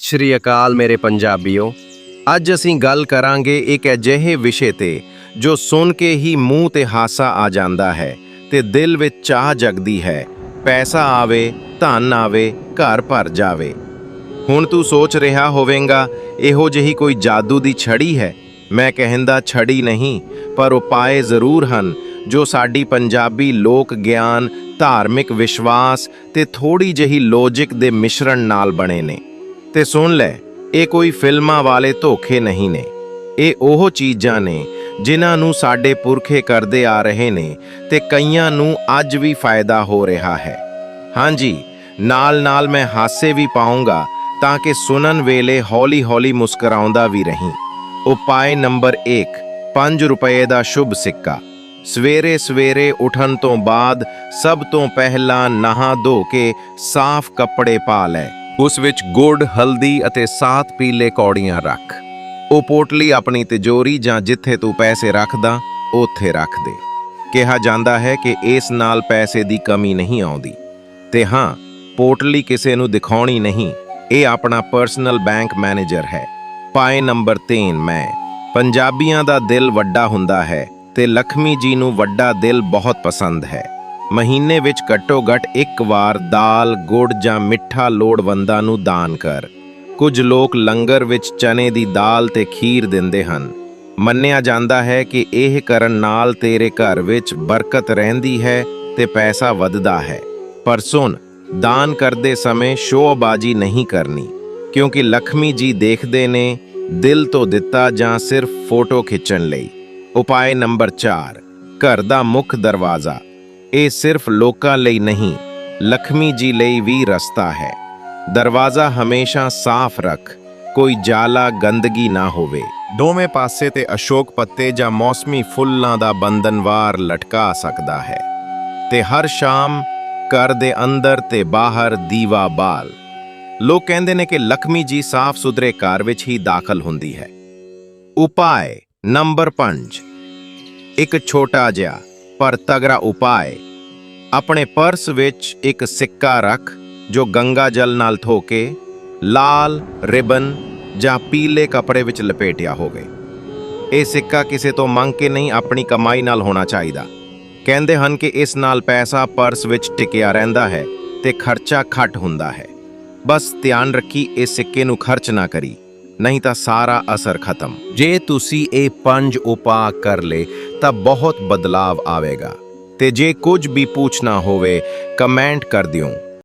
ਸ਼੍ਰੀ ਅਕਾਲ ਮੇਰੇ ਪੰਜਾਬੀਓ। ਅੱਜ ਅਸੀਂ ਗੱਲ ਕਰਾਂਗੇ ਇੱਕ ਅਜਿਹੇ ਵਿਸ਼ੇ ਤੇ, ਜੋ ਸੁਣ ਕੇ ਹੀ ਮੂੰਹ ਤੇ ਹਾਸਾ ਆ ਜਾਂਦਾ ਹੈ ਤੇ ਦਿਲ ਵਿੱਚ ਚਾਹ ਜਗਦੀ ਹੈ। ਪੈਸਾ ਆਵੇ, ਧਨ ਆਵੇ, ਘਰ ਭਰ ਜਾਵੇ। ਹੁਣ ਤੂੰ ਸੋਚ ਰਿਹਾ ਹੋਵੇਂਗਾ, ਇਹੋ ਜਿਹੀ ਕੋਈ ਜਾਦੂ ਦੀ ਛੜੀ ਹੈ? ਮੈਂ ਕਹਿੰਦਾ ਛੜੀ ਨਹੀਂ, ਪਰ ਉਪਾਏ ਜ਼ਰੂਰ ਹਨ, ਜੋ ਸਾਡੀ ਪੰਜਾਬੀ ਲੋਕ ਗਿਆਨ, ਧਾਰਮਿਕ ਵਿਸ਼ਵਾਸ ਤੇ ਥੋੜੀ ਜਿਹੀ ਲੌਜਿਕ ਦੇ ਮਿਸ਼ਰਣ ਨਾਲ ਬਣੇ ਨੇ। ਤੇ ਸੁਣ ਲੈ, ਇਹ ਕੋਈ ਫਿਲਮਾਂ ਵਾਲੇ ਧੋਖੇ ਨਹੀਂ ਨੇ। ਇਹ ਉਹ ਚੀਜ਼ਾਂ ਨੇ ਜਿਨ੍ਹਾਂ ਨੂੰ ਸਾਡੇ ਪੁਰਖੇ ਕਰਦੇ ਆ ਰਹੇ ਨੇ ਤੇ ਕਈਆਂ ਨੂੰ ਅੱਜ ਵੀ ਫਾਇਦਾ ਹੋ ਰਿਹਾ ਹੈ। ਹਾਂਜੀ, ਨਾਲ-ਨਾਲ ਮੈਂ ਹਾਸੇ ਵੀ ਪਾਉਂਗਾ ਤਾਂ ਕਿ ਸੁਣਨ ਵੇਲੇ ਹੌਲੀ-ਹੌਲੀ ਮੁਸਕਰਾਉਂਦਾ ਵੀ ਰਹੀਂ। ਉਪਾਏ ਨੰਬਰ 1 5 ਰੁਪਏ ਦਾ ਸ਼ੁਭ ਸਿੱਕਾ। ਸਵੇਰੇ ਸਵੇਰੇ ਉਠਣ ਤੋਂ ਬਾਅਦ ਸਭ ਤੋਂ ਪਹਿਲਾਂ ਨਹਾ ਧੋ ਕੇ ਸਾਫ਼ ਕੱਪੜੇ ਪਾ ਲੈ। ਉਸ ਵਿੱਚ ਗੁੜ, ਹਲਦੀ ਅਤੇ ਸਾਤ ਪੀਲੇ ਕੌੜੀਆਂ ਰੱਖ। ਉਹ ਪੋਟਲੀ ਆਪਣੀ ਤਿਜੋਰੀ ਜਾਂ ਜਿੱਥੇ ਤੂੰ ਪੈਸੇ ਰੱਖਦਾ, ਉੱਥੇ ਰੱਖ ਦੇ। ਕਿਹਾ ਜਾਂਦਾ ਹੈ ਕਿ ਇਸ ਨਾਲ ਪੈਸੇ ਦੀ ਕਮੀ ਨਹੀਂ ਆਉਂਦੀ। ਤੇ ਹਾਂ, ਪੋਟਲੀ ਕਿਸੇ ਨੂੰ ਦਿਖਾਉਣੀ ਨਹੀਂ, ਇਹ ਆਪਣਾ ਪਰਸਨਲ ਬੈਂਕ ਮੈਨੇਜਰ ਹੈ। ਪਾਏ ਨੰਬਰ 3 ਮੈਂ। ਪੰਜਾਬੀਆਂ ਦਾ ਦਿਲ ਵੱਡਾ ਹੁੰਦਾ ਹੈ ਤੇ ਲక్ష్ਮੀ ਜੀ ਨੂੰ ਵੱਡਾ ਦਿਲ ਬਹੁਤ ਪਸੰਦ ਹੈ। ਮਹੀਨੇ ਵਿੱਚ ਘੱਟੋ ਘੱਟ ਇੱਕ ਵਾਰ ਦਾਲ, ਗੁੜ ਜਾਂ ਮਿੱਠਾ ਲੋੜਵੰਦਾਂ ਨੂੰ ਦਾਨ ਕਰ। ਕੁਝ ਲੋਕ ਲੰਗਰ ਵਿੱਚ ਚਨੇ ਦੀ ਦਾਲ ਤੇ ਖੀਰ ਦਿੰਦੇ ਹਨ। ਮੰਨਿਆ ਜਾਂਦਾ ਹੈ ਕਿ ਇਹ ਕਰਨ ਨਾਲ ਤੇਰੇ ਘਰ ਵਿੱਚ ਬਰਕਤ ਰਹਿੰਦੀ ਹੈ ਤੇ ਪੈਸਾ ਵੱਧਦਾ ਹੈ। ਪਰ ਸੁਣ, ਦਾਨ ਕਰਦੇ ਸਮੇਂ ਸ਼ੋਅਬਾਜ਼ੀ ਨਹੀਂ ਕਰਨੀ, ਕਿਉਂਕਿ ਲక్ష్ਮੀ ਜੀ ਦੇਖਦੇ ਨੇ, ਦਿਲ ਤੋਂ ਦਿੱਤਾ ਜਾਂ ਸਿਰਫ ਫੋਟੋ ਖਿੱਚਣ ਲਈ। ਉਪਾਏ ਨੰਬਰ 4 ਘਰ ਦਾ ਮੁੱਖ ਦਰਵਾਜ਼ਾ। ਇਹ ਸਿਰਫ ਲੋਕਾਂ ਲਈ ਨਹੀਂ, ਲਖਮੀ ਜੀ ਲਈ ਵੀ ਰਸਤਾ ਹੈ। ਦਰਵਾਜ਼ਾ ਹਮੇਸ਼ਾ ਸਾਫ਼ ਰੱਖ, ਕੋਈ ਜਾਲਾ ਗੰਦਗੀ ਨਾ ਹੋਵੇ। ਦੋਵੇਂ ਪਾਸੇ ਤੇ ਅਸ਼ੋਕ ਪੱਤੇ ਜਾਂ ਮੌਸਮੀ ਫੁੱਲਾਂ ਦਾ ਬੰਧਨਵਾਰ ਲਟਕਾ ਸਕਦਾ ਹੈ। ਤੇ ਹਰ ਸ਼ਾਮ ਘਰ ਦੇ ਅੰਦਰ ਤੇ ਬਾਹਰ ਦੀਵਾ ਬਾਲ। ਲੋਕ ਕਹਿੰਦੇ ਨੇ ਕਿ ਲਖਮੀ ਜੀ ਸਾਫ਼ ਸੁਧਰੇ ਘਰ ਵਿੱਚ ਹੀ ਦਾਖਲ ਹੁੰਦੀ ਹੈ। ਉਪਾਏ ਨੰਬਰ 5 ਇੱਕ ਛੋਟਾ ਜਿਹਾ ਪਰ ਤਗੜਾ ਉਪਾਏ ਆਪਣੇ ਪਰਸ ਵਿੱਚ ਇੱਕ ਸਿੱਕਾ ਰੱਖ, ਜੋ ਗੰਗਾ ਜਲ ਨਾਲ ਧੋ ਕੇ ਲਾਲ, ਰਿਬਨ ਜਾਂ ਪੀਲੇ ਕੱਪੜੇ ਵਿੱਚ ਲਪੇਟਿਆ ਹੋਵੇ। ਇਹ ਸਿੱਕਾ ਕਿਸੇ ਤੋਂ ਮੰਗ ਕੇ ਨਹੀਂ ਆਪਣੀ ਕਮਾਈ ਨਾਲ ਹੋਣਾ ਚਾਹੀਦਾ। ਕਹਿੰਦੇ ਹਨ ਕਿ ਇਸ ਨਾਲ ਪੈਸਾ ਪਰਸ ਵਿੱਚ ਟਿਕਿਆ ਰਹਿੰਦਾ ਹੈ ਤੇ ਖਰਚਾ ਘੱਟ ਹੁੰਦਾ ਹੈ। ਬਸ ਧਿਆਨ ਰੱਖੀ ਇਸ ਸਿੱਕੇ ਨੂੰ ਖਰਚ ਨਾ ਕਰੀ। ਨਹੀਂ ਤਾਂ ਸਾਰਾ ਅਸਰ ਖਤਮ। ਜੇ ਤੁਸੀਂ ਇਹ ਪੰਜ ਉਪਾਅ ਕਰ ਲੇ, ਤਾਂ ਬਹੁਤ ਬਦਲਾਵ ਆਵੇਗਾ। ਤੇ ਜੇ ਕੁਝ ਵੀ ਪੁੱਛਣਾ ਹੋਵੇ, ਕਮੈਂਟ ਕਰ ਦਿਓ।